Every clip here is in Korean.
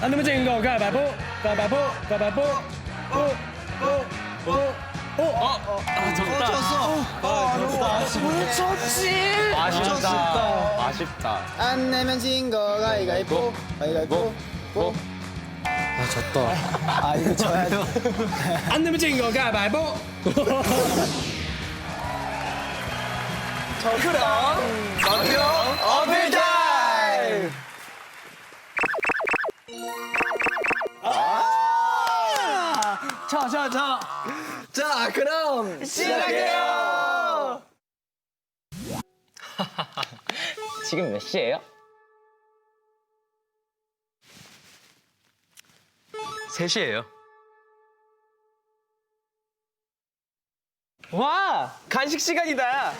안 되면 진거 가위바위보 가위바위보 가위바위보. 오오오 아쉽다. 아쉽다. 안 내면 진거 가위가위보. 가위가위보. 보. 아 졌다. 아 이거 져야지. 안 되면 진거 가위바위보 어빌타 자 자 자 자 그럼 시작해요 지금 몇 시예요? 셋시에요 와 간식 시간이다.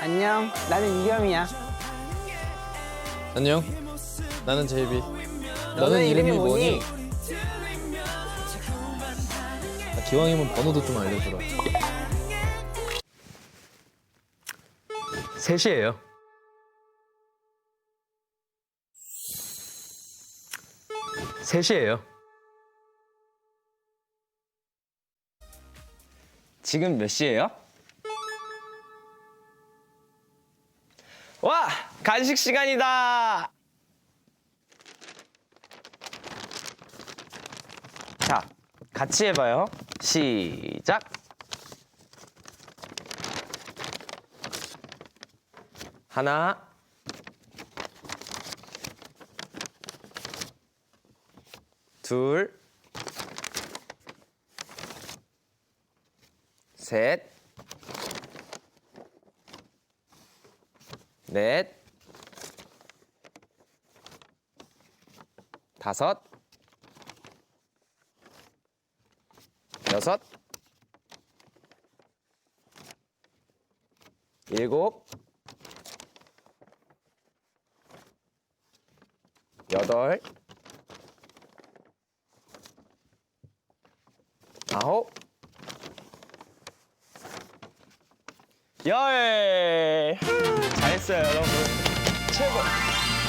안녕 나는 이겸이야 안녕. 나는 제이비. 너는 이름이 뭐니? 아, 기왕이면 번호도 좀 알려주라. 셋시에요 셋시에요 지금 몇 시예요? 간식 시간이다. 자 같이 해봐요. 시작. 하나. 둘. 셋, 넷, 다섯, 여섯, 일곱, 여덟, 아홉, 열! 잘했어요, 여러분. 최고!